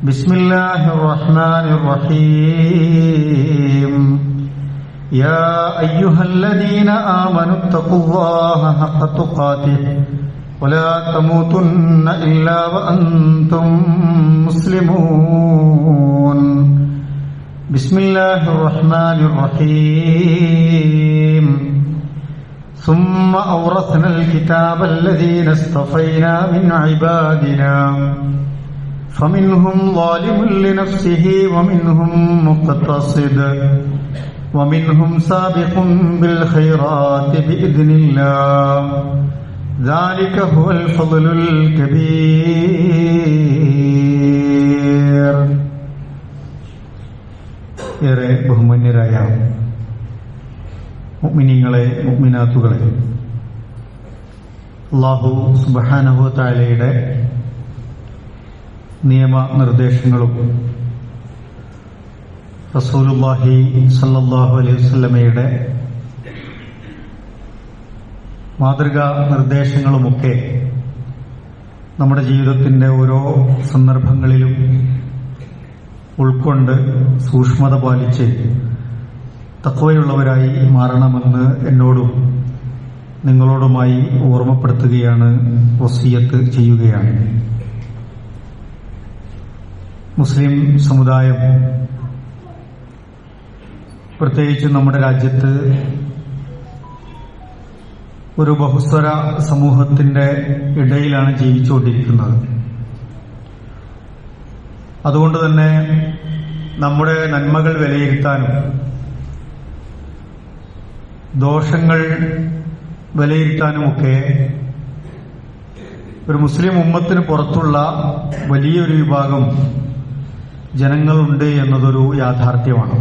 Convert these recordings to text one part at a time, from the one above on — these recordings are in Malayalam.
بسم الله الرحمن الرحيم. يا أيها الذين آمنوا اتقوا الله حق تقاته ولا تموتن إلا وأنتم مسلمون. بسم الله الرحمن الرحيم. ثم أورثنا الكتاب الذين اصطفينا من عبادنا. فمنهم ظالم لنفسه ومنهم مقتصد ومنهم سابق بالخيرات بإذن الله ذلك هو الفضل الكبير ഏറെ ബഹുമാന്യരായ മുഗ്മിനീങ്ങളെ മുഗ്മിനാത്തുകളെ അള്ളാഹു സുബാനഹു താലയുടെ നിയമനിർദ്ദേശങ്ങളും റസൂലുല്ലാഹി സല്ലാഹു അലൈഹി വസ്ലമയുടെ മാതൃകാ നിർദ്ദേശങ്ങളുമൊക്കെ നമ്മുടെ ജീവിതത്തിന്റെ ഓരോ സന്ദർഭങ്ങളിലും ഉൾക്കൊണ്ട് സൂക്ഷ്മത പാലിച്ച് തക്കവയുള്ളവരായി മാറണമെന്ന് എന്നോടും നിങ്ങളോടുമായി ഓർമ്മപ്പെടുത്തുകയാണ് വസീയത്ത് ചെയ്യുകയാണ്. മുസ്ലിം സമുദായം പ്രത്യേകിച്ച് നമ്മുടെ രാജ്യത്ത് ഒരു ബഹുസ്വര സമൂഹത്തിന്റെ ഇടയിലാണ് ജീവിച്ചുകൊണ്ടിരിക്കുന്നത്. അതുകൊണ്ട് തന്നെ നമ്മുടെ നന്മകൾ വിലയിരുത്താനും ദോഷങ്ങൾ വിലയിരുത്താനുമൊക്കെ ഒരു മുസ്ലിം ഉമ്മത്തിന് പുറത്തുള്ള വലിയൊരു വിഭാഗം ജനങ്ങളുണ്ട് എന്നതൊരു യാഥാർത്ഥ്യമാണ്.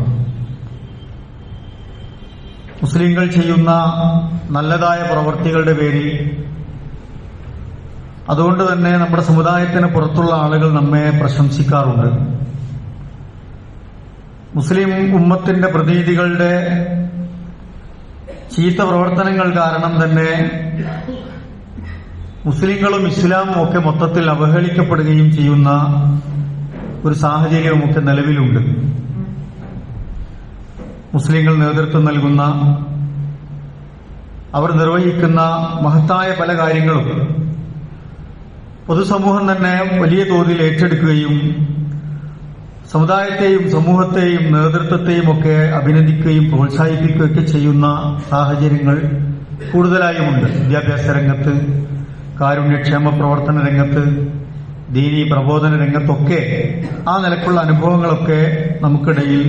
മുസ്ലിങ്ങൾ ചെയ്യുന്ന നല്ലതായ പ്രവൃത്തികളുടെ പേരിൽ അതുകൊണ്ട് തന്നെ നമ്മുടെ സമുദായത്തിന് പുറത്തുള്ള ആളുകൾ നമ്മെ പ്രശംസിക്കാറുണ്ട്. മുസ്ലിം ഉമ്മത്തിന്റെ പ്രതിനിധികളുടെ ചീത്ത പ്രവർത്തനങ്ങൾ കാരണം തന്നെ മുസ്ലിങ്ങളും ഇസ്ലാമും ഒക്കെ മൊത്തത്തിൽ അവഹേളിക്കപ്പെടുകയും ചെയ്യുന്ന ഒരു സാഹചര്യവുമൊക്കെ നിലവിലുണ്ട്. മുസ്ലിങ്ങൾ നേതൃത്വം നൽകുന്ന അവർ നിർവഹിക്കുന്ന മഹത്തായ പല കാര്യങ്ങളും പൊതുസമൂഹം തന്നെ വലിയ തോതിൽ ഏറ്റെടുക്കുകയും സമുദായത്തെയും സമൂഹത്തെയും നേതൃത്വത്തെയും ഒക്കെ അഭിനന്ദിക്കുകയും പ്രോത്സാഹിപ്പിക്കുകയൊക്കെ ചെയ്യുന്ന സാഹചര്യങ്ങൾ കൂടുതലായുമുണ്ട്. വിദ്യാഭ്യാസ രംഗത്ത് കാരുണ്യക്ഷേമ പ്രവർത്തന രംഗത്ത് ദീനീ പ്രബോധന രംഗത്തൊക്കെ ആ നിലക്കുള്ള അനുഭവങ്ങളൊക്കെ നമുക്കിടയിൽ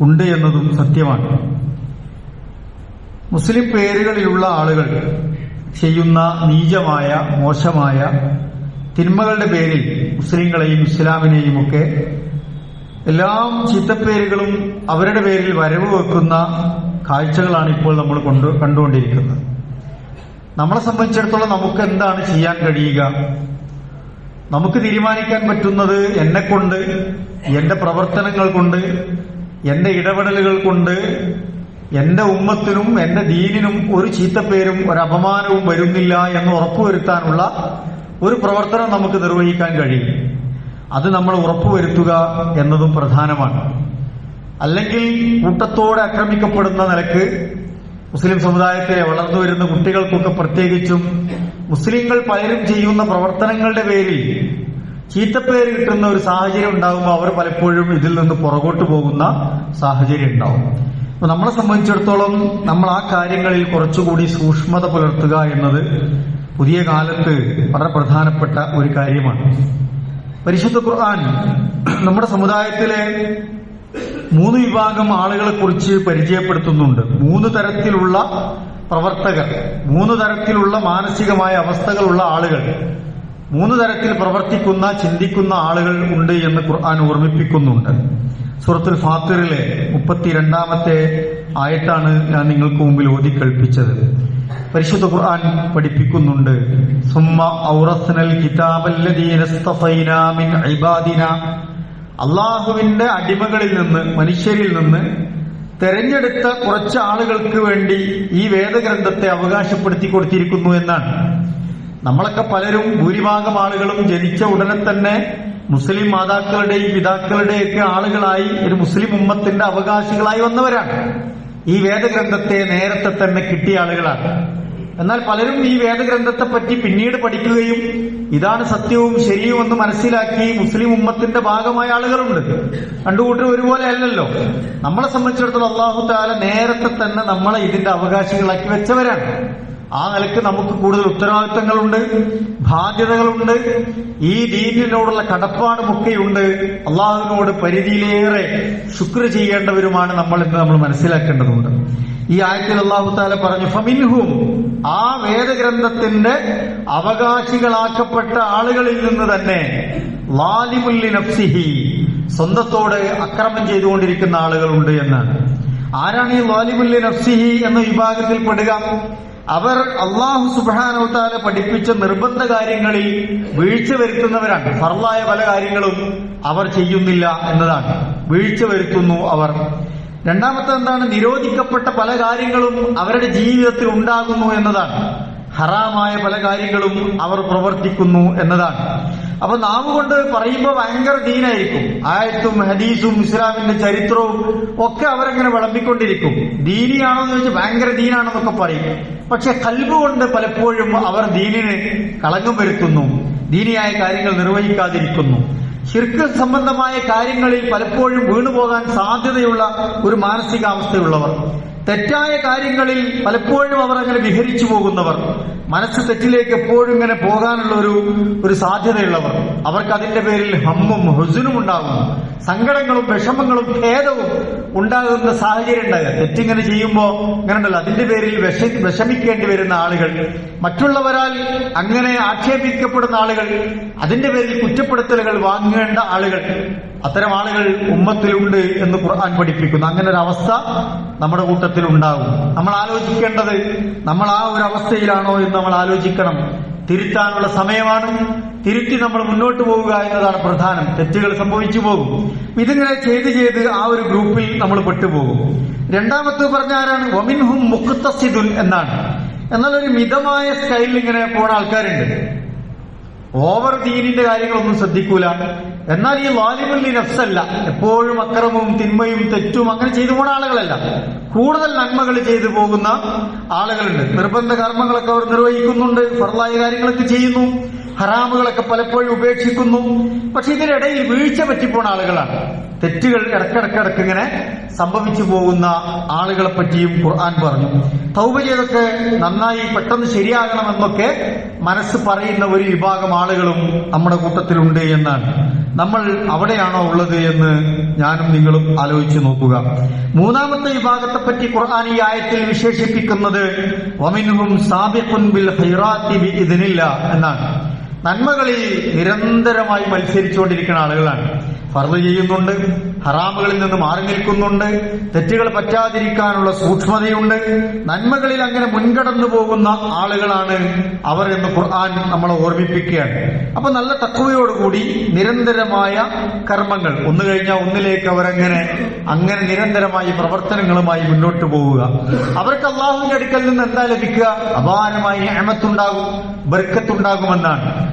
ഉണ്ട് എന്നതും സത്യമാണ്. മുസ്ലിം പേരുകളിലുള്ള ആളുകൾ ചെയ്യുന്ന നീചമായ മോശമായ തിന്മകളുടെ പേരിൽ മുസ്ലിങ്ങളെയും ഇസ്ലാമിനെയും ഒക്കെ എല്ലാം ചീത്തപ്പേരുകളും അവരുടെ പേരിൽ വരവ് വെക്കുന്ന കാഴ്ചകളാണ് ഇപ്പോൾ നമ്മൾ കൊണ്ട് കണ്ടുകൊണ്ടിരിക്കുന്നത്. നമ്മളെ സംബന്ധിച്ചിടത്തോളം നമുക്ക് എന്താണ് ചെയ്യാൻ കഴിയുക? നമുക്ക് തീരുമാനിക്കാൻ പറ്റുന്നത് എന്നെ കൊണ്ട് എന്റെ പ്രവർത്തനങ്ങൾ കൊണ്ട് എന്റെ ഇടപെടലുകൾ കൊണ്ട് എന്റെ ഉമ്മത്തിനും എന്റെ ദീനിനും ഒരു ചീത്തപ്പേരും ഒരു അപമാനവും വരുന്നില്ല എന്ന് ഉറപ്പുവരുത്താനുള്ള ഒരു പ്രവർത്തനം നമുക്ക് നിർവഹിക്കാൻ കഴിയും. അത് നമ്മൾ ഉറപ്പുവരുത്തുക എന്നതും പ്രധാനമാണ്. അല്ലെങ്കിൽ കൂട്ടത്തോടെ ആക്രമിക്കപ്പെടുന്ന നിലയ്ക്ക് മുസ്ലിം സമുദായത്തിലെ വളർന്നു വരുന്ന കുട്ടികൾക്കൊക്കെ പ്രത്യേകിച്ചും മുസ്ലിങ്ങൾ പലരും ചെയ്യുന്ന പ്രവർത്തനങ്ങളുടെ പേരിൽ ചീത്തപ്പേര് കിട്ടുന്ന ഒരു സാഹചര്യം ഉണ്ടാകുമ്പോൾ അവർ പലപ്പോഴും ഇതിൽ നിന്ന് പുറകോട്ട് പോകുന്ന സാഹചര്യം ഉണ്ടാവും. അപ്പൊ നമ്മളെ സംബന്ധിച്ചിടത്തോളം നമ്മൾ ആ കാര്യങ്ങളിൽ കുറച്ചുകൂടി സൂക്ഷ്മത പുലർത്തുക എന്നത് പുതിയ കാലത്ത് വളരെ പ്രധാനപ്പെട്ട ഒരു കാര്യമാണ്. പരിശുദ്ധ ഖുർആൻ നമ്മുടെ സമുദായത്തിലെ മൂന്ന് വിഭാഗം ആളുകളെ കുറിച്ച് പരിചയപ്പെടുത്തുന്നുണ്ട്. മൂന്ന് തരത്തിലുള്ള പ്രവർത്തകർ മൂന്ന് തരത്തിലുള്ള മാനസികമായ അവസ്ഥകളുള്ള ആളുകൾ മൂന്ന് തരത്തിൽ പ്രവർത്തിക്കുന്ന ചിന്തിക്കുന്ന ആളുകൾ ഉണ്ട് എന്ന് ഖുർആൻ ഓർമ്മിപ്പിക്കുന്നുണ്ട്. സൂറത്തുൽ ഫാത്തിറിലെ മുപ്പത്തിരണ്ടാമത്തെ ആയിട്ടാണ് ഞാൻ നിങ്ങൾക്ക് മുമ്പിൽ ഓതി കൽപ്പിച്ചത് പരിശുദ്ധ ഖുർആൻ പഠിപ്പിക്കുന്നുണ്ട് അള്ളാഹുവിന്റെ അടിമകളിൽ നിന്ന് മനുഷ്യരിൽ നിന്ന് തെരഞ്ഞെടുത്ത കുറച്ച് ആളുകൾക്ക് വേണ്ടി ഈ വേദഗ്രന്ഥത്തെ അവകാശപ്പെടുത്തി കൊടുത്തിരിക്കുന്നു എന്നാണ്. നമ്മളൊക്കെ പലരും ഭൂരിഭാഗം ആളുകളും ജനിച്ച ഉടനെ തന്നെ മുസ്ലിം മാതാക്കളുടെയും പിതാക്കളുടെയൊക്കെ ആളുകളായി ഒരു മുസ്ലിം ഉമ്മത്തിന്റെ അവകാശികളായി വന്നവരാണ്. ഈ വേദഗ്രന്ഥത്തെ നേരത്തെ തന്നെ കിട്ടിയ ആളുകളാണ്. എന്നാൽ പലരും ഈ വേദഗ്രന്ഥത്തെ പറ്റി പിന്നീട് പഠിക്കുകയും ഇതാണ് സത്യവും ശരിയും എന്ന് മനസ്സിലാക്കി മുസ്ലിം ഉമ്മത്തിന്റെ ഭാഗമായ ആളുകളുണ്ട്. രണ്ടുകൂട്ടരും ഒരുപോലെ അല്ലല്ലോ. നമ്മളെ സംബന്ധിച്ചിടത്തോളം അള്ളാഹു താല നേരത്തെ തന്നെ നമ്മളെ ഇതിന്റെ അവകാശികളാക്കി വെച്ചവരാണ്. ആ നിലയ്ക്ക് നമുക്ക് കൂടുതൽ ഉത്തരവാദിത്തങ്ങളുണ്ട് ബാധ്യതകളുണ്ട്. ഈ ദീനിനോടുള്ള കടപ്പാടുമൊക്കെയുണ്ട് അള്ളാഹുവിനോട് പരിധിയിലേറെ ശുക്ർ ചെയ്യേണ്ടവരുമാണ് നമ്മൾ എന്ന് നമ്മൾ മനസ്സിലാക്കേണ്ടതുണ്ട്. ഈ ആയത്തിൽ അള്ളാഹു താല പറഞ്ഞു ഫമിൻഹും ആ വേദഗ്രന്ഥത്തിന്റെ അവകാശികളാക്കപ്പെട്ട ആളുകളിൽ നിന്ന് തന്നെ ലാലിമുല്ലി നഫ്സിഹി സ്വന്തത്തോട് അക്രമം ചെയ്തുകൊണ്ടിരിക്കുന്ന ആളുകളുണ്ട് എന്ന് ആരാണ് ഈ വാലിമുല്ലി നഫ്സിഹി എന്ന വിഭാഗത്തിൽ പെടുക? അവർ അള്ളാഹു സുബാനവത്താലെ പഠിപ്പിച്ച നിർബന്ധ കാര്യങ്ങളിൽ വീഴ്ച വരുത്തുന്നവരാണ്. ഫർലായ പല കാര്യങ്ങളും അവർ ചെയ്യുന്നില്ല എന്നതാണ്. വീഴ്ച വരുത്തുന്നു അവർ. രണ്ടാമത്തെ എന്താണ്? നിരോധിക്കപ്പെട്ട പല കാര്യങ്ങളും അവരുടെ ജീവിതത്തിൽ ഉണ്ടാകുന്നു എന്നതാണ്. ഹറാമായ പല കാര്യങ്ങളും അവർ പ്രവർത്തിക്കുന്നു എന്നതാണ്. അപ്പൊ നാവ് കൊണ്ട് പറയുമ്പോൾ ഭയങ്കര ദീനായിരിക്കും. ആയത്തും ഹദീസും ഇസ്ലാമിന്റെ ചരിത്രവും ഒക്കെ അവരങ്ങനെ വിളമ്പിക്കൊണ്ടിരിക്കും. ദീനിയാണോ എന്ന് ചോദിച്ചാൽ ഭയങ്കര ദീനാണെന്നൊക്കെ പറയും. പക്ഷെ കൽബ് കൊണ്ട് പലപ്പോഴും അവർ ദീനിന് കളങ്കം വരുത്തുന്നു. ദീനിയായ കാര്യങ്ങൾ നിർവഹിക്കാതിരിക്കുന്നു. ശിർക്ക് സംബന്ധമായ കാര്യങ്ങളിൽ പലപ്പോഴും വീണുപോകാൻ സാധ്യതയുള്ള ഒരു മാനസികാവസ്ഥയുള്ളവർ. തെറ്റായ കാര്യങ്ങളിൽ പലപ്പോഴും അവർ അങ്ങനെ വിഹരിച്ചു പോകുന്നവർ. മനസ്സ് തെറ്റിലേക്ക് എപ്പോഴും ഇങ്ങനെ പോകാനുള്ള ഒരു ഒരു സാധ്യതയുള്ളവർ. അവർക്ക് അതിന്റെ പേരിൽ ഹമ്മും ഹുസുനും ഉണ്ടാകുന്നു സങ്കടങ്ങളും വിഷമങ്ങളും ഭേദവും ഉണ്ടാകുന്ന സാഹചര്യം ഉണ്ടാകുക. തെറ്റിങ്ങനെ ചെയ്യുമ്പോൾ ഇങ്ങനെ ഉണ്ടല്ലോ അതിന്റെ പേരിൽ വിഷ വിഷമിക്കേണ്ടി വരുന്ന ആളുകൾ മറ്റുള്ളവരാൽ അങ്ങനെ ആക്ഷേപിക്കപ്പെടുന്ന ആളുകൾ അതിന്റെ പേരിൽ കുറ്റപ്പെടുത്തലുകൾ വാങ്ങേണ്ട ആളുകൾ അത്തരം ആളുകൾ ഉമ്മത്തിലുണ്ട് എന്ന് ഖുർആൻ പഠിപ്പിക്കുന്നു. അങ്ങനെ ഒരു അവസ്ഥ നമ്മുടെ കൂട്ടത്തിൽ ഉണ്ടാകും നമ്മൾ ആലോചിക്കേണ്ടത് നമ്മൾ ആ ഒരു അവസ്ഥയിലാണോ എന്ന് നമ്മൾ ആലോചിക്കണം. തിരുത്താനുള്ള സമയമാണ്. തിരുത്തി നമ്മൾ മുന്നോട്ട് പോവുക എന്നതാണ് പ്രധാനം. തെറ്റുകൾ സംഭവിച്ചു പോകും. ഇതിങ്ങനെ ചെയ്ത് ചെയ്ത് ആ ഒരു ഗ്രൂപ്പിൽ നമ്മൾ പെട്ടുപോകും. രണ്ടാമത്തെ പറഞ്ഞ ആരാണ്? വമിൻഹും മുക്തസിദുൻ എന്നാണ്. എന്നാൽ ഒരു മിതമായ സ്റ്റൈലിൽ ഇങ്ങനെ പോണ ആൾക്കാരുണ്ട്. ഓവർ ദീനിന്റെ കാര്യങ്ങളൊന്നും ശ്രദ്ധിക്കൂല. എന്നാൽ ഈ വാലിബല്ലി നഫ്സല്ല. എപ്പോഴും അക്രമവും തിന്മയും തെറ്റും അങ്ങനെ ചെയ്തു പോണ ആളുകളല്ല. കൂടുതൽ നന്മകൾ ചെയ്തു പോകുന്ന ആളുകളുണ്ട്. നിർബന്ധ കർമ്മങ്ങളൊക്കെ അവർ നിർവഹിക്കുന്നുണ്ട്. ഫർലായ കാര്യങ്ങളൊക്കെ ചെയ്യുന്നു. ഹറാമുകളൊക്കെ പലപ്പോഴും ഉപേക്ഷിക്കുന്നു. പക്ഷെ ഇതിനിടയിൽ വീഴ്ച പറ്റിപ്പോണ ആളുകളാണ്. തെറ്റുകൾ ഇടക്കിടക്കിടക്ക് ഇങ്ങനെ സംഭവിച്ചു പോകുന്ന ആളുകളെ പറ്റിയും ഖുർആൻ പറഞ്ഞു. തൗബ ചെയ്തൊക്കെ നന്നായി പെട്ടെന്ന് ശരിയാകണമെന്നൊക്കെ മനസ്സ് പറയുന്ന ഒരു വിഭാഗം ആളുകളും നമ്മുടെ കൂട്ടത്തിലുണ്ട് എന്നാണ്. നമ്മൾ അവിടെയാണോ ഉള്ളത് എന്ന് ഞാനും നിങ്ങളും ആലോചിച്ചു നോക്കുക. മൂന്നാമത്തെ വിഭാഗത്തെ പറ്റി ഖുർആൻ ഈ ആയത്തിൽ വിശേഷിപ്പിക്കുന്നത് എന്നാണ്. നന്മകളിൽ നിരന്തരമായി മത്സരിച്ചുകൊണ്ടിരിക്കുന്ന ആളുകളാണ്. ഫർദ് ചെയ്യുന്നുണ്ട് ഹറാമുകളിൽ നിന്ന് മാറി നിൽക്കുന്നുണ്ട് തെറ്റുകൾ പറ്റാതിരിക്കാനുള്ള സൂക്ഷ്മതയുണ്ട്. നന്മകളിൽ അങ്ങനെ മുൻകടന്നു പോകുന്ന ആളുകളാണ് അവർ എന്ന് ഖുർആൻ നമ്മളെ ഓർമ്മിപ്പിക്കുകയാണ്. അപ്പൊ നല്ല തക്കവയോടുകൂടി നിരന്തരമായ കർമ്മങ്ങൾ ഒന്നു കഴിഞ്ഞാൽ ഒന്നിലേക്ക് അവരങ്ങനെ അങ്ങനെ നിരന്തരമായി പ്രവർത്തനങ്ങളുമായി മുന്നോട്ട് പോവുക. അവർക്ക് അള്ളാഹുവിന്റെ അടുക്കൽ നിന്ന് എന്താ ലഭിക്കുക? അപാരമായി അഹമത്തുണ്ടാകും ബർക്കത്തുണ്ടാകുമെന്നാണ്.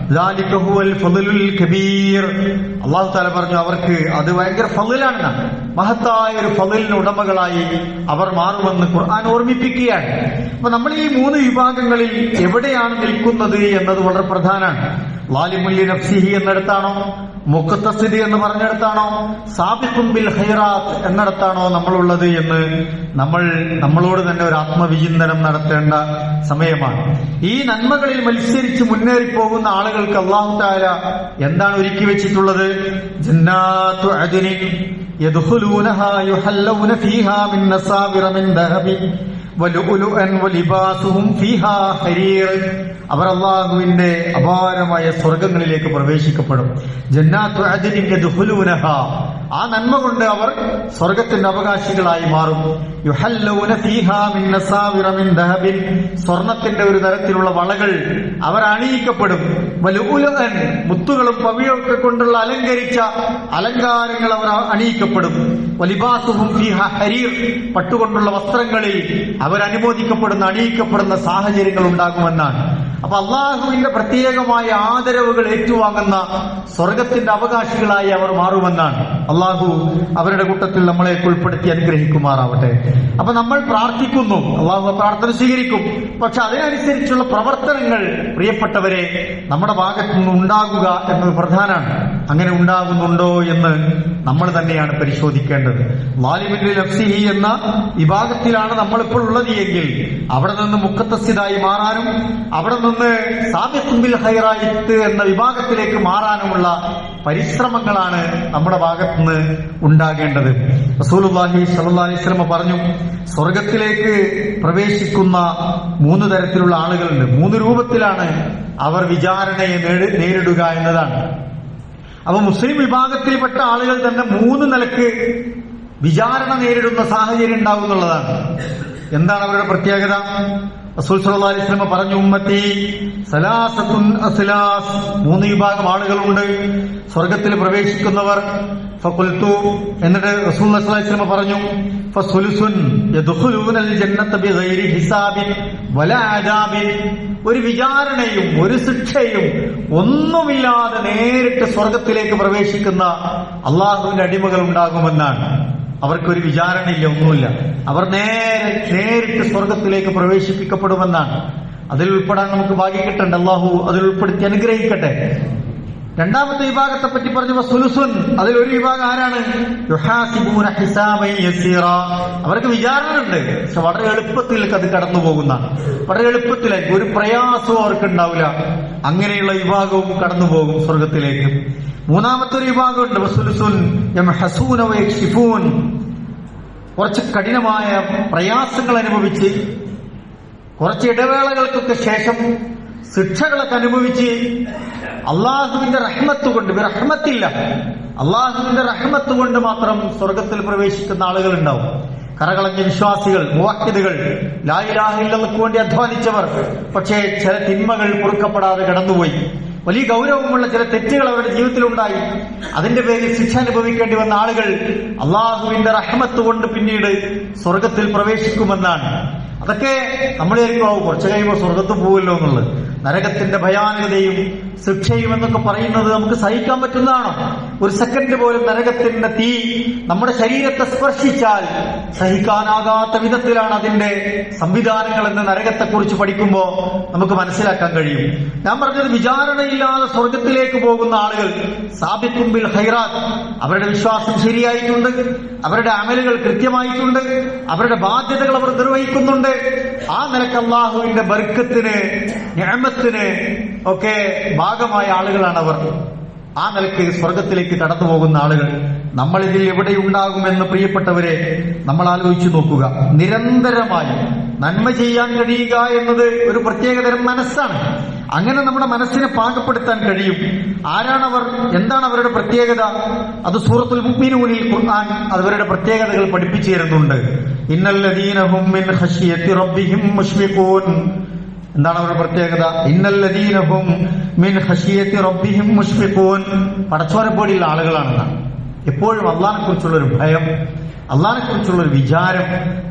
അള്ളാഹു താല പറഞ്ഞു അവർക്ക് അത് ഭയങ്കര ഫലിലാണെന്നാണ് മഹത്തായ ഒരു ഫലിലിന് ഉടമകളായി അവർ മാറുമെന്ന് ഖുർആൻ ഓർമ്മിപ്പിക്കുകയാണ്. അപ്പൊ നമ്മൾ ഈ മൂന്ന് വിഭാഗങ്ങളിൽ എവിടെയാണ് നിൽക്കുന്നത് എന്നത് വളരെ പ്രധാനമാണ്. ലാലിമുല്ലി നഫ്സിഹി എന്നിടത്താണോ? മുക്കത്തസ്ഥിതി എന്ന് പറഞ്ഞിടത്താണോ? സാബിഖും ബിൽ ഹൈറാത്ത് എന്നിടത്താണോ നമ്മളുള്ളത് എന്ന് നമ്മൾ നമ്മളോട് തന്നെ ഒരു ആത്മവിചിന്തനം നടത്തേണ്ട സമയമാണ്. ഈ നന്മകളിൽ മത്സരിച്ച് മുന്നേറി പോകുന്ന ആളുകൾക്ക് അള്ളാഹു താര എന്താണ് ഒരുക്കി വെച്ചിട്ടുള്ളത്? ജന്നാത്തു അജുനി യദുഹുലൂനഹ യുഹല്ലൂന ഫീഹാ മിൻ നസാബിറ മിൻ ദഹബിൻ. അവർ അള്ളാഹുവിന്റെ അപാരമായ സ്വർഗങ്ങളിലേക്ക് പ്രവേശിക്കപ്പെടും. ജന്നാത്തു യദ്ഖുലൂനഹാ. ആ നന്മ കൊണ്ട് അവർ സ്വർഗത്തിന്റെ അവകാശികളായി മാറും. സ്വർണത്തിന്റെ ഒരു തരത്തിലുള്ള വളകൾ അവർ അണിയിക്കപ്പെടും. വലുഉലുഅൻ മുത്തുകളും പവിയൊക്കെ കൊണ്ടുള്ള അലങ്കരിച്ച അലങ്കാരങ്ങൾ അവർ അണിയിക്കപ്പെടും. വലിബാസുഹും ഹരീർ പട്ടുകൊണ്ടുള്ള വസ്ത്രങ്ങളിൽ അവരനുമോദിക്കപ്പെടുന്ന അണിയിക്കപ്പെടുന്ന സാഹചര്യങ്ങൾ ഉണ്ടാകുമെന്നാണ്. അപ്പൊ അള്ളാഹുവിന്റെ പ്രത്യേകമായ ആദരവുകൾ ഏറ്റുവാങ്ങുന്ന സ്വർഗത്തിന്റെ അവകാശികളായി അവർ മാറുമെന്നാണ്. അള്ളാഹു അവരുടെ കൂട്ടത്തിൽ നമ്മളെ ഉൾപ്പെടുത്തി അനുഗ്രഹിക്കുമാറാവട്ടെ. അപ്പൊ നമ്മൾ പ്രാർത്ഥിക്കുന്നു അള്ളാഹു പ്രാർത്ഥന സ്വീകരിക്കും. പക്ഷെ അതിനനുസരിച്ചുള്ള പ്രവർത്തനങ്ങൾ പ്രിയപ്പെട്ടവരെ നമ്മുടെ ഭാഗത്തു നിന്ന് ഉണ്ടാകുക എന്നത് പ്രധാനമാണ്. അങ്ങനെ ഉണ്ടാകുന്നുണ്ടോ എന്ന് നമ്മൾ തന്നെയാണ് പരിശോധിക്കേണ്ടത്. ലാലിബിന്റെ ലഫ്സിഹി എന്ന വിഭാഗത്തിലാണ് നമ്മളിപ്പോൾ ഉള്ളത് എങ്കിൽ അവിടെ നിന്ന് മുക്കത്തസ്ഥിതായി മാറാനും അവിടെ നിന്ന് സാബിത്തുമ്പിൽ ഹൈറായിത്ത് എന്ന വിഭാഗത്തിലേക്ക് മാറാനുമുള്ള പരിശ്രമങ്ങളാണ് നമ്മുടെ ഭാഗത്തുനിന്ന് ഉണ്ടാകേണ്ടത്. റസൂലുള്ളാഹി സ്വല്ലല്ലാഹി അലൈഹി വസല്ലം പറഞ്ഞു സ്വർഗത്തിലേക്ക് പ്രവേശിക്കുന്ന മൂന്ന് തരത്തിലുള്ള ആളുകളുണ്ട്. മൂന്ന് രൂപത്തിലാണ് അവർ വിചാരണയെ നേരിടുക എന്നതാണ്. അപ്പൊ മുസ്ലിം വിഭാഗത്തിൽപ്പെട്ട ആളുകൾ തന്നെ മൂന്ന് നിലയ്ക്ക് വിചാരണ നേരിടുന്ന സാഹചര്യം ഉണ്ടാവും എന്നുള്ളതാണ്. എന്താണ് അവരുടെ പ്രത്യേകത? സല്ലല്ലാഹു അലൈഹി വസല്ലം പറഞ്ഞു ഉമ്മത്തി സലാസത്തുൻ അസ്ലാസ്. മൂന്ന് വിഭാഗം ആളുകളുണ്ട്. സ്വർഗത്തിൽ പ്രവേശിക്കുന്നവർ ഫഖുൽതു എന്നിട്ട് റസൂൽ സല്ലല്ലാഹു അലൈഹി വസല്ലം പറഞ്ഞു ഫസുലുസുൻ ജന്നത ബിഗൈരി വലാ ഒരു വിചാരണയും ഒരു ശിക്ഷയും ഒന്നുമില്ലാതെ നേരിട്ട് സ്വർഗത്തിലേക്ക് പ്രവേശിക്കുന്ന അള്ളാഹുവിന്റെ അടിമകൾ ഉണ്ടാകുമെന്നാണ് അവർക്കൊരു വിചാരണയില്ല ഒന്നുമില്ല. അവർ നേരെ നേരിട്ട് സ്വർഗത്തിലേക്ക് പ്രവേശിപ്പിക്കപ്പെടുമെന്നാണ്. അതിൽ ഉൾപ്പെടാൻ നമുക്ക് ഭാഗ്യം കിട്ടണ്ട അള്ളാഹു അതിൽ ഉൾപ്പെടുത്തി അനുഗ്രഹിക്കട്ടെ. രണ്ടാമത്തെ വിഭാഗത്തെ പറ്റി പറഞ്ഞു സുലുസുൻ. അതിൽ ഒരു വിഭാഗം ആരാണ്? അവർക്ക് വിചാരണ ഉണ്ട് പക്ഷെ വളരെ എളുപ്പത്തിൽ അത് കടന്നു പോകുന്ന വളരെ എളുപ്പത്തിൽ ഒരു പ്രയാസവും അവർക്ക് ഉണ്ടാവില്ല. അങ്ങനെയുള്ള വിഭാഗവും കടന്നു പോകും സ്വർഗത്തിലേക്ക് മൂന്നാമത്തെ ഒരു വിഭാഗമുണ്ട്. കുറച്ച് കഠിനമായ പ്രയാസങ്ങൾ അനുഭവിച്ച് കുറച്ച് ഇടവേളകൾക്കൊക്കെ ശേഷം ശിക്ഷകളൊക്കെ അനുഭവിച്ച് അള്ളാഹുവിന്റെ റഹ്മത്ത് കൊണ്ട് റഹ്മത്തില്ല. അള്ളാഹുവിന്റെ റഹ്മത്ത് കൊണ്ട് മാത്രം സ്വർഗത്തിൽ പ്രവേശിക്കുന്ന ആളുകൾ ഉണ്ടാവും. കറകളഞ്ഞ വിശ്വാസികൾ മുവാഹിദുകൾ ലായിലാഹില്ലക്ക് വേണ്ടി അധ്വാനിച്ചവർ. പക്ഷേ ചില തിന്മകൾ പൊറുക്കപ്പെടാതെ കടന്നുപോയി. വലിയ ഗൗരവമുള്ള ചില തെറ്റുകൾ അവരുടെ ജീവിതത്തിലുണ്ടായി. അതിന്റെ പേരിൽ ശിക്ഷ അനുഭവിക്കേണ്ടി വന്ന ആളുകൾ അള്ളാഹുവിന്റെ റഹ്മത്ത് കൊണ്ട് പിന്നീട് സ്വർഗത്തിൽ പ്രവേശിക്കുമെന്നാണ്. അതൊക്കെ നമ്മൾ വിചാരിക്കും കുറച്ച് കഴിയുമ്പോൾ സ്വർഗത്ത് പോകുമല്ലോ എന്നുള്ളത്. നരകത്തിന്റെ ഭയാനകതയും ശിക്ഷയും എന്നൊക്കെ പറയുന്നത് നമുക്ക് സഹിക്കാൻ പറ്റുന്നതാണോ? ഒരു സെക്കൻഡ് പോലും നരകത്തിന്റെ തീ നമ്മുടെ ശരീരത്തെ സ്പർശിച്ചാൽ സഹിക്കാനാകാത്ത വിധത്തിലാണ് അതിന്റെ സംവിധാനങ്ങൾ എന്ന് നരകത്തെക്കുറിച്ച് പഠിക്കുമ്പോൾ നമുക്ക് മനസ്സിലാക്കാൻ കഴിയും. ഞാൻ പറഞ്ഞത് വിചാരണയില്ലാതെ സ്വർഗത്തിലേക്ക് പോകുന്ന ആളുകൾ സാബിത്തുമ്പിൽ ഹൈറാത്ത് അവരുടെ വിശ്വാസം ശരിയായിട്ടുണ്ട് അവരുടെ അമലുകൾ കൃത്യമായിട്ടുണ്ട് അവരുടെ ബാധ്യതകൾ അവർ നിർവഹിക്കുന്നുണ്ട്. ആ നിലയ്ക്ക് അള്ളാഹുവിന്റെ ബർക്കത്തിന് ഞാമത്തിന് ഒക്കെ ഭാഗമായ ആളുകളാണ് അവർ ആ നിലയ്ക്ക് സ്വർഗത്തിലേക്ക് കടന്നു പോകുന്ന ആളുകൾ നമ്മൾ ഇതിൽ എവിടെ ഉണ്ടാകുമെന്ന് പ്രിയപ്പെട്ടവരെ നമ്മൾ ആലോചിച്ചു നോക്കുക. നിരന്തരമായി നന്മ ചെയ്യാൻ കഴിയുക എന്നത് ഒരു പ്രത്യേകതരം മനസ്സാണ്. അങ്ങനെ നമ്മുടെ മനസ്സിനെ പാകപ്പെടുത്താൻ കഴിയും. ആരാണവർ? എന്താണ് അവരുടെ പ്രത്യേകത? അത് സൂറത്തുൽ മുഅ്മിനൂനിൽ ഖുർആൻ അവരുടെ പ്രത്യേകതകൾ പഠിപ്പിച്ചു തരുന്നുണ്ട്. ഇന്നല്ലദീനഹും മിൻ ഖശിയത്തി റബ്ബിഹിം എന്താണ് അവരുടെ പ്രത്യേകത? ഇന്നല്ലദീനഹും മിൻ ഖശിയത്തി റബ്ബിഹിം പോലെയുള്ള ആളുകളാണെന്നാണ് എപ്പോഴും അള്ളാഹിനെ കുറിച്ചുള്ള ഒരു ഭയം അള്ളാഹിനെ കുറിച്ചുള്ള ഒരു വിചാരം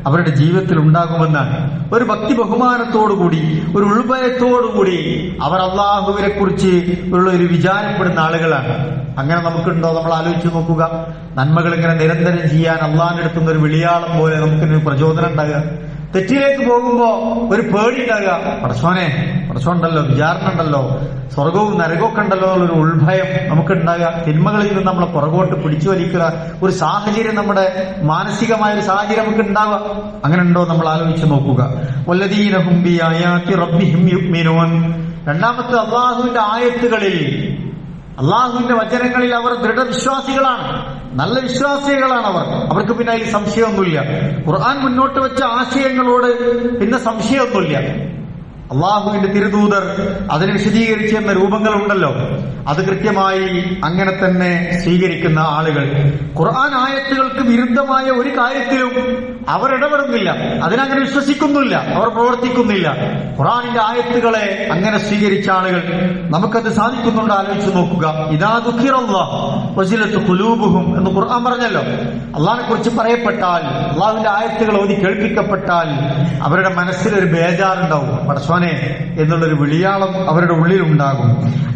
അവരുടെ ജീവിതത്തിൽ ഉണ്ടാകുമെന്നാണ്. ഒരു ഭക്തി ബഹുമാനത്തോടുകൂടി ഒരു ഉൾഭയത്തോടുകൂടി അവർ അള്ളാഹുവിനെ കുറിച്ച് ഉള്ള ഒരു വിചാരപ്പെടുന്ന ആളുകളാണ്. അങ്ങനെ നമുക്കുണ്ടോ? നമ്മൾ ആലോചിച്ച് നോക്കുക. നന്മകൾ ഇങ്ങനെ നിരന്തരം ചെയ്യാൻ അള്ളാഹിന്റെ അടുത്തുനിന്ന് ഒരു വിളിയാളം പോലെ നമുക്കിന് പ്രചോദനം ഉണ്ടാകുക. തെറ്റിലേക്ക് പോകുമ്പോ ഒരു പേടി ഉണ്ടാകുക പടച്ചോനെ പടച്ചോണ്ടല്ലോ വിചാരണ ഉണ്ടല്ലോ സ്വർഗവും നരകമൊക്കെ ഉണ്ടല്ലോ എന്നുള്ളൊരു ഉൾഭയം നമുക്കുണ്ടാകുക തിന്മകളിൽ നിന്ന് നമ്മളെ പുറകോട്ട് പിടിച്ചു വലിക്കുക. ഒരു സാഹചര്യം നമ്മുടെ മാനസികമായ ഒരു സാഹചര്യം നമുക്ക് ഉണ്ടാവുക. അങ്ങനെ ഉണ്ടോ നമ്മൾ ആലോചിച്ച് നോക്കുക. രണ്ടാമത്തെ അള്ളാഹുവിന്റെ ആയത്തുകളിൽ അള്ളാഹുവിന്റെ വചനങ്ങളിൽ അവർ ദൃഢവിശ്വാസികളാണ്. നല്ല വിശ്വാസികളാണ് അവർ. അവർക്ക് പിന്നെ അതിൽ സംശയമൊന്നുമില്ല. ഖുർആൻ മുന്നോട്ട് വെച്ച ആശയങ്ങളോട് പിന്നെ സംശയമൊന്നുമില്ല. അള്ളാഹുവിന്റെ തിരുദൂതർ അതിനെ രൂപങ്ങൾ രൂപങ്ങളുണ്ടല്ലോ. അത് കൃത്യമായി അങ്ങനെ തന്നെ സ്വീകരിക്കുന്ന ആളുകൾ. ഖുർആൻ ആയത്തുകൾക്ക് വിരുദ്ധമായ ഒരു കാര്യത്തിലും അവർ ഇടപെടുന്നില്ല. അതിനങ്ങനെ വിശ്വസിക്കുന്നില്ല. അവർ പ്രവർത്തിക്കുന്നില്ല. ഖുറാനിന്റെ ആയത്തുകളെ അങ്ങനെ സ്വീകരിച്ച ആളുകൾ നമുക്കത് സാധിക്കുന്നുണ്ട്. ആലോചിച്ച് നോക്കുക. ഇതാ ദുഃഖിറല്ലാഹുലത്ത് കുലൂബുഹും എന്ന് ഖുർആൻ പറഞ്ഞല്ലോ. അള്ളാഹിനെ കുറിച്ച് പറയപ്പെട്ടാൽ അള്ളാഹുവിന്റെ ആയത്തുകൾ ഓതി കേൾപ്പിക്കപ്പെട്ടാൽ അവരുടെ മനസ്സിൽ ഒരു ബേജാറുണ്ടാവും പടസ്വാനെ എന്നുള്ളൊരു വിളിയാളം അവരുടെ ഉള്ളിൽ ഉണ്ടാകും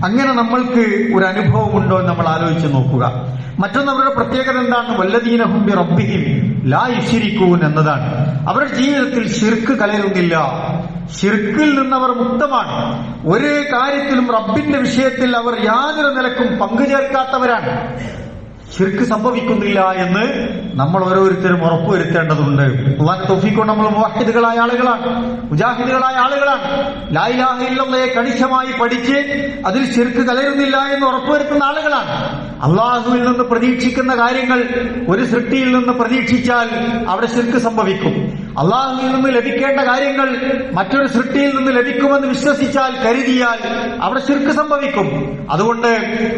അങ്ങനെ നമ്മൾക്ക് ഒരു അനുഭവം ഉണ്ടോ എന്ന് നമ്മൾ ആലോചിച്ച് നോക്കുക. മറ്റൊന്ന് അവരുടെ പ്രത്യേകത എന്താണ്? വല്ലദീനഹും റബ്ബിഹിം ലാ ഇഷിരിക്കൂൻ എന്നതാണ്. അവരുടെ ജീവിതത്തിൽ ശിർക്ക് കലരുന്നില്ല. ശിർക്കിൽ നിന്നവർ മുക്തമാണ്. ഒരു കാര്യത്തിലും റബ്ബിന്റെ വിഷയത്തിൽ അവർ യാതൊരു നിലക്കും പങ്കുചേർക്കാത്തവരാണ് ഷിർക്ക് സംഭവിക്കുന്നില്ല എന്ന് നമ്മൾ ഓരോരുത്തരും ഉറപ്പുവരുത്തേണ്ടതുണ്ട്. അള്ളാഹ് നമ്മൾ മുവാഹിദുകളായ ആളുകളാണ് മുജാഹിദുകളായ ആളുകളാണ്. ലായിലാഹില്ലയെ കണിശമായി പഠിച്ച് അതിൽ ശിർക്ക് കലരുന്നില്ല എന്ന് ഉറപ്പുവരുത്തുന്ന ആളുകളാണ്. അള്ളാഹുവിൽ നിന്ന് പ്രതീക്ഷിക്കുന്ന കാര്യങ്ങൾ ഒരു സൃഷ്ടിയിൽ നിന്ന് പ്രതീക്ഷിച്ചാൽ അവിടെ ശിർക്ക് സംഭവിക്കും. അള്ളാഹുവിൽ നിന്ന് ലഭിക്കേണ്ട കാര്യങ്ങൾ മറ്റൊരു സൃഷ്ടിയിൽ നിന്ന് ലഭിക്കുമെന്ന് വിശ്വസിച്ചാൽ കരുതിയാൽ അവിടെ ശിർക്ക് സംഭവിക്കും. അതുകൊണ്ട്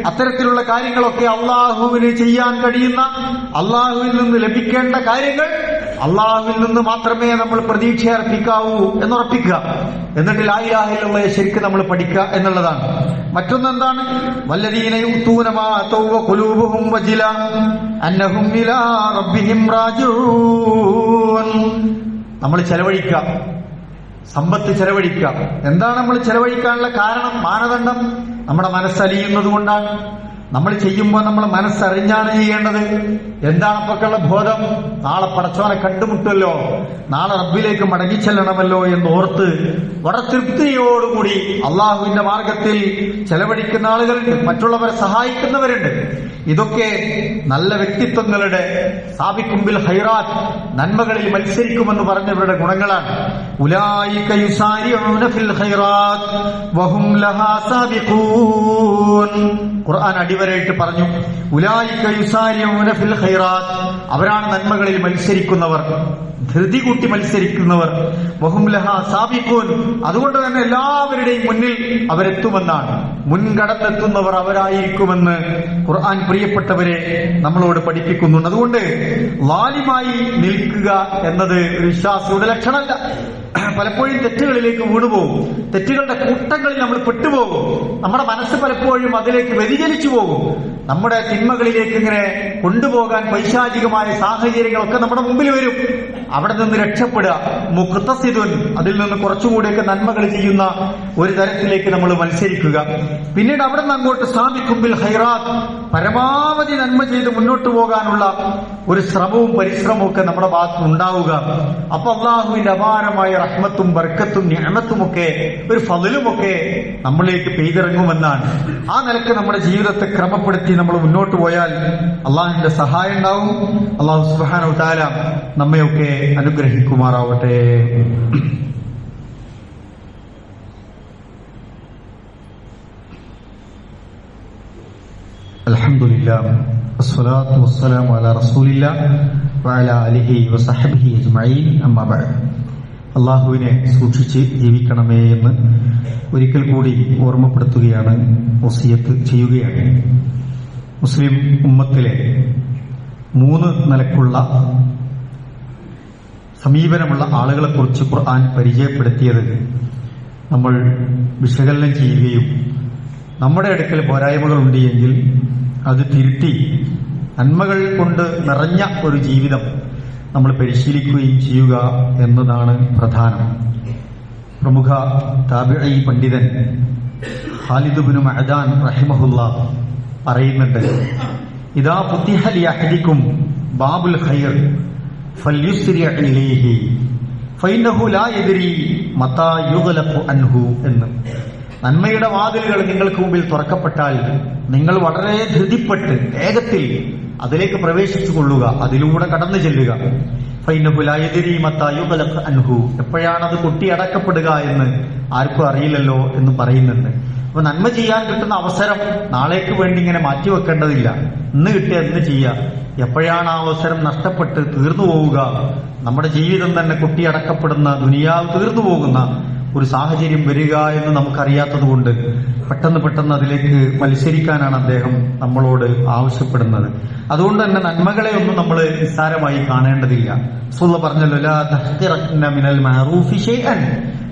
അത്തരത്തിലുള്ള കാര്യങ്ങളൊക്കെ അള്ളാഹുവിന് ചെയ്യാൻ കഴിയുന്ന അള്ളാഹുവിൽ നിന്ന് ലഭിക്കേണ്ട കാര്യങ്ങൾ അള്ളാഹുവിൽ നിന്ന് മാത്രമേ നമ്മൾ പ്രതീക്ഷ അർപ്പിക്കാവൂ എന്നുറപ്പിക്കുക. എന്നിട്ട് ലായിലാഹിലുള്ള ശരിക്ക് നമ്മൾ പഠിക്കുക എന്നുള്ളതാണ്. മറ്റൊന്ന് എന്താണ് വല്ലദീന നമ്മൾ ചെലവഴിക്കുക. സമ്പത്ത് ചെലവഴിക്കുക. എന്താണ് നമ്മൾ ചെലവഴിക്കാനുള്ള കാരണം? മാനദണ്ഡം. നമ്മുടെ മനസ്സലിയുന്നത് കൊണ്ടാണ്. നമ്മൾ ചെയ്യുമ്പോൾ നമ്മൾ മനസ്സറിഞ്ഞാണ് ചെയ്യേണ്ടത്. എന്താണ് അപ്പൊക്കുള്ള ബോധം? നാളെ പടച്ചോനെ കണ്ടുമുട്ടല്ലോ നാളെ റബ്ബിലേക്ക് മടങ്ങിച്ചെല്ലണമല്ലോ എന്ന് ഓർത്ത് വളരെ തൃപ്തിയോടുകൂടി അള്ളാഹുവിന്റെ മാർഗത്തിൽ ചെലവഴിക്കുന്ന ആളുകളുണ്ട്. മറ്റുള്ളവരെ സഹായിക്കുന്നവരുണ്ട്. ഇതൊക്കെ നല്ല വ്യക്തിത്വങ്ങളുടെ സാബിക്കുമ്പിൽ ഹൈറാത്ത് നന്മകളിൽ മത്സരിക്കുമെന്ന് പറഞ്ഞവരുടെ ഗുണങ്ങളാണ്. ഖുർആൻ അടിവരായിട്ട് പറഞ്ഞു. ഉലായിക യുസാരിഊന ഫിൽ ഖൈറാത്ത്. അവരാണ് നന്മകളിൽ മത്സരിക്കുന്നവർ. ധൃതി കൂട്ടി മത്സരിക്കുന്നവർ. വഹും ലഹ സാബിക്കൂൻ അതുകൊണ്ട് തന്നെ എല്ലാവരുടെയും മുന്നിൽ അവരെത്തുമെന്നാണ്. മുൻകടത്തെത്തുന്നവർ അവരായിരിക്കുമെന്ന് ഖുർആൻ പ്രിയപ്പെട്ടവരെ നമ്മളോട് പഠിപ്പിക്കുന്നുണ്ട്. അതുകൊണ്ട് ലാലിമായി നിൽക്കുക എന്നത് ഒരു വിശ്വാസിയുടെ ലക്ഷണമല്ല. പലപ്പോഴും തെറ്റുകളിലേക്ക് വീണുപോകും. തെറ്റുകളുടെ കൂട്ടങ്ങളിൽ നമ്മൾ പെട്ടുപോകും. നമ്മുടെ മനസ്സ് പലപ്പോഴും അതിലേക്ക് വ്യതിചലിച്ചു പോകും. നമ്മുടെ തിന്മകളിലേക്ക് ഇങ്ങനെ കൊണ്ടുപോകാൻ പൈശാചികമായ സാഹചര്യങ്ങളൊക്കെ നമ്മുടെ മുമ്പിൽ വരും. അവിടെ നിന്ന് രക്ഷപ്പെടുക. മുഖത്തസിതുൻ അതിൽ നിന്ന് കുറച്ചുകൂടിയൊക്കെ നന്മകൾ ചെയ്യുന്ന ഒരു തരത്തിലേക്ക് നമ്മൾ മത്സരിക്കുക. പിന്നീട് അവിടെ നിന്ന് അങ്ങോട്ട് സ്ഥാപിക്കുമ്പിൽ ഹൈറാത്ത് പരമാവധി നന്മ ചെയ്ത് മുന്നോട്ട് പോകാനുള്ള ഒരു ശ്രമവും പരിശ്രമവും ഒക്കെ നമ്മുടെ ഭാഗത്ത് ഉണ്ടാവുക. അപ്പൊ അള്ളാഹുവിന്റെ അപാരമായ റഹ്മത്തും ബർക്കത്തും ഞാമത്തും ഒക്കെ ഒരു ഫതിലുമൊക്കെ നമ്മളിലേക്ക് പെയ്തിറങ്ങുമെന്നാണ്. ആ നിലയ്ക്ക് നമ്മുടെ ജീവിതത്തെ ക്രമപ്പെടുത്തി നമ്മൾ മുന്നോട്ട് പോയാൽ അള്ളാഹുവിന്റെ സഹായം ഉണ്ടാവും. അള്ളാഹു സുബാന താല നമ്മയൊക്കെ അനുഗ്രഹിക്കുമാറാവട്ടെ. വസഹബിഹി അള്ളാഹുവിനെ സൂക്ഷിച്ച് ജീവിക്കണമേ എന്ന് ഒരിക്കൽ കൂടി ഓർമ്മപ്പെടുത്തുകയാണ് വസിയത്ത് ചെയ്യുകയാണ്. മുസ്ലിം ഉമ്മത്തിലെ മൂന്ന് നിലക്കുള്ള സമീപനമുള്ള ആളുകളെക്കുറിച്ച് ഖുർആൻ പരിചയപ്പെടുത്തിയത് നമ്മൾ വിശകലനം ചെയ്യുകയും നമ്മുടെ അടുക്കൽ പോരായ്മകൾ ഉണ്ട് എങ്കിൽ അത് തിരുത്തി നന്മകൾ കൊണ്ട് നിറഞ്ഞ ഒരു ജീവിതം നമ്മൾ പരിശീലിക്കുകയും ചെയ്യുക എന്നതാണ് പ്രധാനം. പ്രമുഖ താബിഴി പണ്ഡിതൻ ഖാലിദ് മഹദാൻ റഹിമഹുല്ല പറയുന്നുണ്ട് ഇതാ പുത്തിഹലി അഹദിക്കും ബാബുൽ ഖൈർ എന്ന്. നന്മയുടെ വാതിലുകൾ നിങ്ങൾക്ക് മുമ്പിൽ തുറക്കപ്പെട്ടാൽ നിങ്ങൾ വളരെ ധൃതിപ്പെട്ട് വേഗത്തിൽ അതിലേക്ക് പ്രവേശിച്ചു കൊള്ളുക അതിലൂടെ കടന്നു ചെല്ലുക. അൻഹു. എപ്പോഴാണ് അത് കൊട്ടിയടക്കപ്പെടുക എന്ന് ആർക്കും അറിയില്ലല്ലോ എന്ന് പറയുന്നുണ്ട്. അപ്പൊ നന്മ ചെയ്യാൻ കിട്ടുന്ന അവസരം നാളേക്ക് വേണ്ടി ഇങ്ങനെ മാറ്റിവെക്കേണ്ടതില്ല. ഇന്ന് കിട്ടിയ ഇന്ന് ചെയ്യുക എപ്പോഴാണ് ആ അവസരം നഷ്ടപ്പെട്ട് തീർന്നു പോവുക? നമ്മുടെ ജീവിതം തന്നെ കുട്ടിയടക്കപ്പെടുന്ന ദുനിയാവ് തീർന്നു പോകുന്ന ഒരു സാഹചര്യം വരിക എന്ന് നമുക്കറിയാത്തത് കൊണ്ട് പെട്ടെന്ന് പെട്ടെന്ന് അതിലേക്ക് മത്സരിക്കാനാണ് അദ്ദേഹം നമ്മളോട് ആവശ്യപ്പെടുന്നത്. അതുകൊണ്ട് തന്നെ നന്മകളെ ഒന്നും നമ്മൾ നിസ്സാരമായി കാണേണ്ടതില്ല. സുള്ള പറഞ്ഞല്ലോ "ലാ തഹ്തിറന്ന മിനൽ മഅറൂഫി ഷൈഅൻ."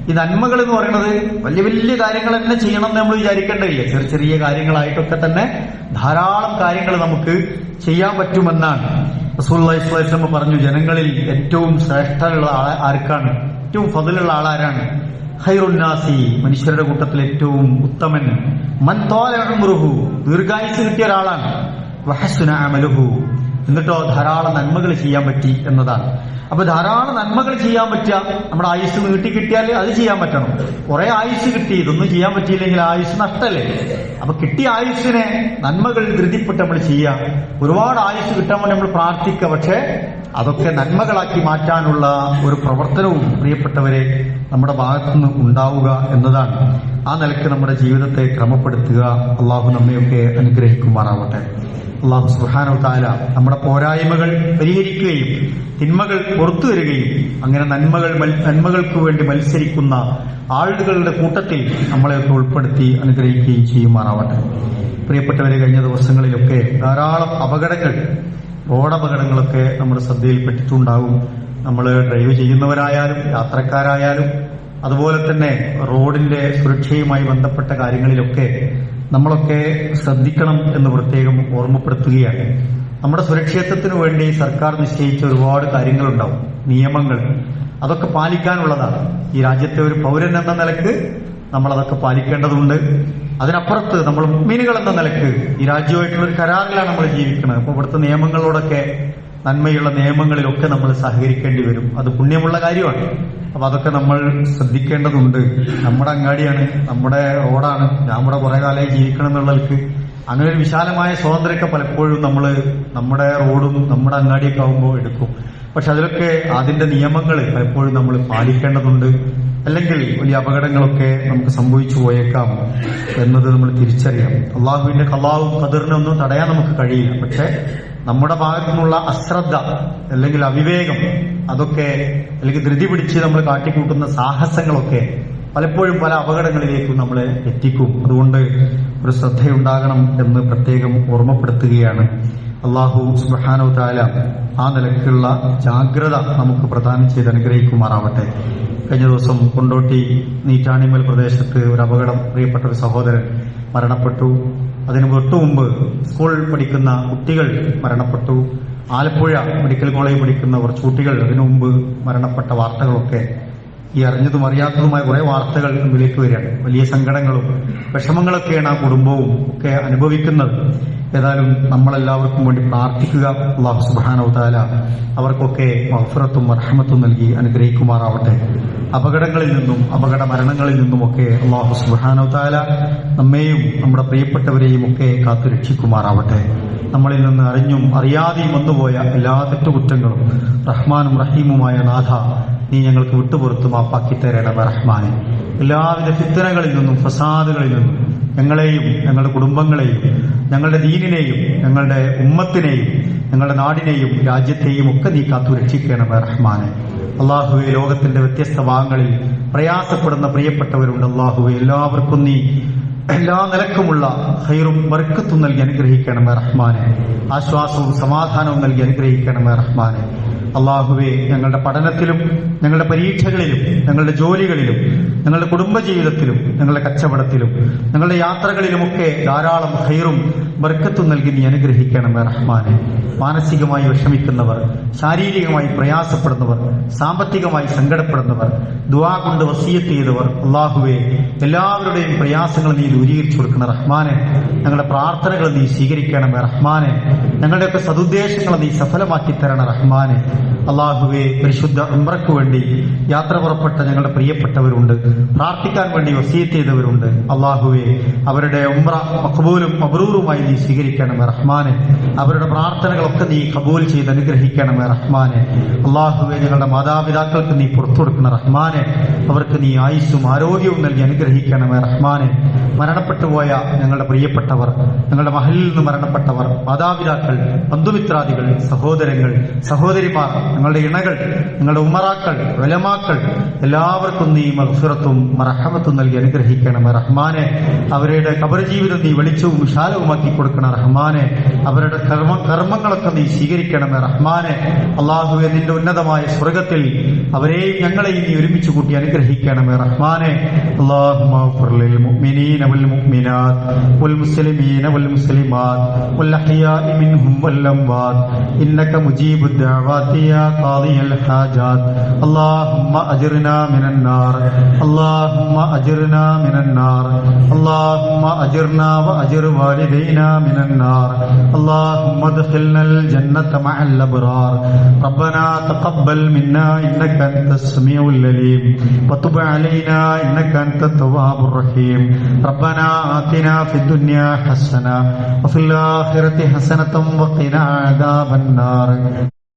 ഈ നന്മകൾ എന്ന് പറയുന്നത് വലിയ വലിയ കാര്യങ്ങൾ തന്നെ ചെയ്യണം എന്ന് നമ്മൾ വിചാരിക്കേണ്ടതില്ല? ചെറിയ ചെറിയ കാര്യങ്ങളായിട്ടൊക്കെ തന്നെ ധാരാളം കാര്യങ്ങൾ നമുക്ക് ചെയ്യാൻ പറ്റുമെന്നാണ്. അലൈഹി പറഞ്ഞു ജനങ്ങളിൽ ഏറ്റവും ശ്രേഷ്ഠമുള്ള ആൾ ആർക്കാണ്? ഏറ്റവും ഫതിലുള്ള ആളാരാണ്? ഹൈറുന്നാസി മനുഷ്യരുടെ കൂട്ടത്തിൽ ഏറ്റവും ഉത്തമൻ. മൻ തോല ഉംറുഹു ദീർഘായുസ് കിട്ടിയ ഒരാളാണ്. വഹസുന അമലുഹു എന്നിട്ടോ ധാരാളം നന്മകൾ ചെയ്യാൻ പറ്റി എന്നതാണ്. അപ്പൊ ധാരാളം നന്മകൾ ചെയ്യാൻ പറ്റുക നമ്മുടെ ആയുസ് നീട്ടി കിട്ടിയാൽ അത് ചെയ്യാൻ പറ്റണം. കുറെ ആയുസ് കിട്ടി ഇതൊന്നും ചെയ്യാൻ പറ്റിയില്ലെങ്കിൽ ആയുസ് നഷ്ടല്ലേ? അപ്പൊ കിട്ടിയ ആയുസ്സിനെ നന്മകൾ ധൃതിപ്പെട്ട് നമ്മൾ ചെയ്യുക. ഒരുപാട് ആയുസ് കിട്ടാൻ വേണ്ടി നമ്മൾ പ്രാർത്ഥിക്കുക പക്ഷെ അതൊക്കെ നന്മകളാക്കി മാറ്റാനുള്ള ഒരു പ്രവർത്തനവും പ്രിയപ്പെട്ടവരെ നമ്മുടെ ഭാഗത്തുനിന്ന് ഉണ്ടാവുക എന്നതാണ് ആ നിലയ്ക്ക് നമ്മുടെ ജീവിതത്തെ ക്രമപ്പെടുത്തുക. അള്ളാഹു നമ്മയൊക്കെ അനുഗ്രഹിക്കുമാറാവട്ടെ. അള്ളാഹു സുഹാനോ താല നമ്മുടെ പോരായ്മകൾ പരിഹരിക്കുകയും തിന്മകൾ പുറത്തു വരികയും അങ്ങനെ നന്മകൾ നന്മകൾക്ക് വേണ്ടി മത്സരിക്കുന്ന ആളുകളുടെ കൂട്ടത്തിൽ നമ്മളെയൊക്കെ ഉൾപ്പെടുത്തി അനുഗ്രഹിക്കുകയും ചെയ്യുമാറാവട്ടെ. പ്രിയപ്പെട്ടവരെ കഴിഞ്ഞ ദിവസങ്ങളിലൊക്കെ ധാരാളം അപകടങ്ങൾ റോഡപകടങ്ങളൊക്കെ നമ്മുടെ ശ്രദ്ധയിൽപ്പെട്ടിട്ടുണ്ടാകും. നമ്മൾ ഡ്രൈവ് ചെയ്യുന്നവരായാലും യാത്രക്കാരായാലും അതുപോലെ തന്നെ റോഡിന്റെ സുരക്ഷയുമായി ബന്ധപ്പെട്ട കാര്യങ്ങളിലൊക്കെ നമ്മളൊക്കെ ശ്രദ്ധിക്കണം എന്ന് പ്രത്യേകം ഓർമ്മപ്പെടുത്തുകയാണ്. നമ്മുടെ സുരക്ഷിതത്വത്തിനു വേണ്ടി സർക്കാർ നിശ്ചയിച്ച ഒരുപാട് കാര്യങ്ങളുണ്ടാവും നിയമങ്ങൾ. അതൊക്കെ പാലിക്കാനുള്ളതാണ്. ഈ രാജ്യത്തെ ഒരു പൗരൻ എന്ന നിലയ്ക്ക് നമ്മൾ അതൊക്കെ പാലിക്കേണ്ടതുണ്ട്. അതിനപ്പുറത്ത് നമ്മൾ മീനുകൾ എന്ന നിലയ്ക്ക് ഈ രാജ്യമായിട്ടുള്ള ഒരു കരാറിലാണ് നമ്മൾ ജീവിക്കുന്നത്. അപ്പോൾ ഇവിടുത്തെ നിയമങ്ങളോടൊക്കെ നന്മയുള്ള നിയമങ്ങളിലൊക്കെ നമ്മൾ സഹകരിക്കേണ്ടി വരും. അത് പുണ്യമുള്ള കാര്യമാണ്. അപ്പൊ അതൊക്കെ നമ്മൾ ശ്രദ്ധിക്കേണ്ടതുണ്ട്. നമ്മുടെ അങ്ങാടിയാണ് നമ്മുടെ റോഡാണ്. നമ്മുടെ കുറെ കാലമായി ജീവിക്കണം എന്നുള്ളവർക്ക് അങ്ങനെ ഒരു വിശാലമായ സ്വാതന്ത്ര്യമൊക്കെ പലപ്പോഴും നമ്മൾ നമ്മുടെ റോഡും നമ്മുടെ അങ്ങാടിയൊക്കെ ആകുമ്പോൾ എടുക്കും. പക്ഷെ അതിലൊക്കെ അതിന്റെ നിയമങ്ങൾ പലപ്പോഴും നമ്മൾ പാലിക്കേണ്ടതുണ്ട്. അല്ലെങ്കിൽ വലിയ അപകടങ്ങളൊക്കെ നമുക്ക് സംഭവിച്ചു പോയേക്കാം എന്നത് നമ്മൾ തിരിച്ചറിയാം അള്ളാഹുവിന്റെ കലാവും കതിറിനൊന്നും തടയാൻ നമുക്ക് കഴിയില്ല. പക്ഷെ നമ്മുടെ ഭാഗത്തു നിന്നുള്ള അശ്രദ്ധ അല്ലെങ്കിൽ അവിവേകം അതൊക്കെ അല്ലെങ്കിൽ ധൃതി പിടിച്ച് നമ്മൾ കാട്ടിക്കൂട്ടുന്ന സാഹസങ്ങളൊക്കെ പലപ്പോഴും പല അപകടങ്ങളിലേക്കും നമ്മളെ എത്തിക്കും. അതുകൊണ്ട് ഒരു ശ്രദ്ധയുണ്ടാകണം എന്ന് പ്രത്യേകം ഓർമ്മപ്പെടുത്തുകയാണ്. അള്ളാഹു സുബാനോ താല ആ നിലക്കുള്ള ജാഗ്രത നമുക്ക് പ്രദാനം ചെയ്ത് അനുഗ്രഹിക്കുമാറാവട്ടെ. കഴിഞ്ഞ ദിവസം കൊണ്ടോട്ടി നീറ്റാണിമൽ പ്രദേശത്ത് ഒരു അപകടം പ്രിയപ്പെട്ട ഒരു സഹോദരൻ മരണപ്പെട്ടു. അതിനു തൊട്ടു മുമ്പ് സ്കൂൾ പഠിക്കുന്ന കുട്ടികൾ മരണപ്പെട്ടു. ആലപ്പുഴ മെഡിക്കൽ കോളേജ് പഠിക്കുന്ന കുറച്ച് കുട്ടികൾ അതിനു മുമ്പ് മരണപ്പെട്ട വാർത്തകളൊക്കെ ഈ അറിഞ്ഞതും അറിയാത്തതുമായ കുറെ വാർത്തകൾ മുമ്പിലേക്ക് വരികയാണ്. വലിയ സങ്കടങ്ങളും വിഷമങ്ങളൊക്കെയാണ് ആ കുടുംബവും ഒക്കെ അനുഭവിക്കുന്നത്. ഏതായാലും നമ്മളെല്ലാവർക്കും വേണ്ടി പ്രാർത്ഥിക്കുക. അള്ളാഹു സുബാനവതാല അവർക്കൊക്കെ മഹഫറത്തും അർഹമത്തും നൽകി അനുഗ്രഹിക്കുമാറാവട്ടെ. അപകടങ്ങളിൽ നിന്നും അപകട മരണങ്ങളിൽ നിന്നുമൊക്കെ അള്ളാഹു സുബാനവതാല നമ്മെയും നമ്മുടെ പ്രിയപ്പെട്ടവരെയും ഒക്കെ കാത്തു രക്ഷിക്കുമാറാവട്ടെ. നമ്മളിൽ നിന്ന് അറിഞ്ഞും അറിയാതെയും വന്നുപോയ എല്ലാ തെറ്റുകുറ്റങ്ങളും റഹ്മാനും റഹീമുമായ നാഥ നീ ഞങ്ങൾക്ക് വിട്ടുപുറത്ത് മാപ്പാക്കി തരണമേ റഹ്മാനെ. എല്ലാവിധ ഫിത്തനകളിൽ നിന്നും ഫസാദുകളിൽ നിന്നും ഞങ്ങളെയും ഞങ്ങളുടെ കുടുംബങ്ങളെയും ഞങ്ങളുടെ ദീനിനെയും ഞങ്ങളുടെ ഉമ്മത്തിനെയും ഞങ്ങളുടെ നാടിനെയും രാജ്യത്തെയും ഒക്കെ നീ കാത്തു രക്ഷിക്കണമേ റഹ്മാനെ. അള്ളാഹുവെ ലോകത്തിന്റെ വ്യത്യസ്ത ഭാഗങ്ങളിൽ പ്രയാസപ്പെടുന്ന പ്രിയപ്പെട്ടവരുണ്ട്. അള്ളാഹുവെ എല്ലാവർക്കും നീ എല്ലാ നിലക്കുമുള്ള ഹൈറും ബർക്കത്തും നൽകി അനുഗ്രഹിക്കണമേ റഹ്മാനെ. ആശ്വാസവും സമാധാനവും നൽകി അനുഗ്രഹിക്കണമേ റഹ്മാനെ. അള്ളാഹുവെ ഞങ്ങളുടെ പഠനത്തിലും ഞങ്ങളുടെ പരീക്ഷകളിലും ഞങ്ങളുടെ ജോലികളിലും ഞങ്ങളുടെ കുടുംബജീവിതത്തിലും ഞങ്ങളുടെ കച്ചവടത്തിലും ഞങ്ങളുടെ യാത്രകളിലുമൊക്കെ ധാരാളം ഹൈറും ബർക്കത്തും നൽകി നീ അനുഗ്രഹിക്കണം റഹ്മാനെ. മാനസികമായി വിഷമിക്കുന്നവർ ശാരീരികമായി പ്രയാസപ്പെടുന്നവർ സാമ്പത്തികമായി സങ്കടപ്പെടുന്നവർ ദുവാ കൊണ്ട് വസീയത്ത് ചെയ്തവർ അള്ളാഹുവെ എല്ലാവരുടെയും പ്രയാസങ്ങൾ നീ ദൂരീകരിച്ചു കൊടുക്കണം റഹ്മാനെ. ഞങ്ങളുടെ പ്രാർത്ഥനകൾ നീ സ്വീകരിക്കണം റഹ്മാനെ. ഞങ്ങളുടെയൊക്കെ സതുദ്ദേശങ്ങൾ നീ സഫലമാക്കി തരണം റഹ്മാനെ. അള്ളാഹുവെ പരിശുദ്ധ ഉംറയ്ക്ക് വേണ്ടി യാത്ര പുറപ്പെട്ട ഞങ്ങളുടെ പ്രിയപ്പെട്ടവരുണ്ട്. പ്രാർത്ഥിക്കാൻ വേണ്ടി വസീത്ത് ചെയ്തവരുണ്ട്. അള്ളാഹുവെ അവരുടെ ഉംറ മഖബൂലും മബ്രൂറുമായി നീ സ്വീകരിക്കണമേ റഹ്മാനെ. അവരുടെ പ്രാർത്ഥനകളൊക്കെ നീ കബൂൽ ചെയ്ത് അനുഗ്രഹിക്കണമേ റഹ്മാനെ. അള്ളാഹുവെ ഞങ്ങളുടെ മാതാപിതാക്കൾക്ക് നീ പുറത്തു കൊടുക്കണ റഹ്മാനെ. അവർക്ക് നീ ആയുസ്സും ആരോഗ്യവും നൽകി അനുഗ്രഹിക്കണമേ റഹ്മാനെ. മരണപ്പെട്ടുപോയ ഞങ്ങളുടെ പ്രിയപ്പെട്ടവർ ഞങ്ങളുടെ മഹലിൽ നിന്ന് മരണപ്പെട്ടവർ മാതാപിതാക്കൾ ബന്ധുമിത്രാദികൾ സഹോദരങ്ങൾ സഹോദരിമാർ നിങ്ങളുടെ ഇണകൾ നിങ്ങളുടെ ഉമറാക്കൾ വലമാക്കൾ എല്ലാവർക്കും നീ മഹ്ഫിറത്തും മറഹമത്തും നൽകി അനുഗ്രഹിക്കണം റഹ്മാനെ അവരുടെ കബറ ജീവിതം നീ വെളിച്ചവും വിശാലവുമാക്കി കൊടുക്കണം റഹ്മാനെ അവരുടെ കർമ്മ കർമ്മങ്ങളൊക്കെ നീ സ്വീകരിക്കണം റഹ്മാനെ അള്ളാഹുവെ നിന്റെ ഉന്നതമായ സ്വർഗത്തിൽ അവരെയും ഞങ്ങളെയും നീ ഒരുമിച്ച് കൂട്ടി അനുഗ്രഹിക്കണം റഹ്മാനെ അള്ളാഹുമാൻ يا قاضي الحاجات. اللهم أجرنا من النار. اللهم أجرنا من النار. اللهم أجرنا وأجر والدينا من النار. اللهم ادخلنا الجنة مع الأبرار. ربنا تقبل منا إنك أنت السميع العليم. وتب علينا إنك أنت التواب الرحيم. ربنا آتنا في الدنيا حسنة وفي الآخرة حسنة وقنا عذاب النار.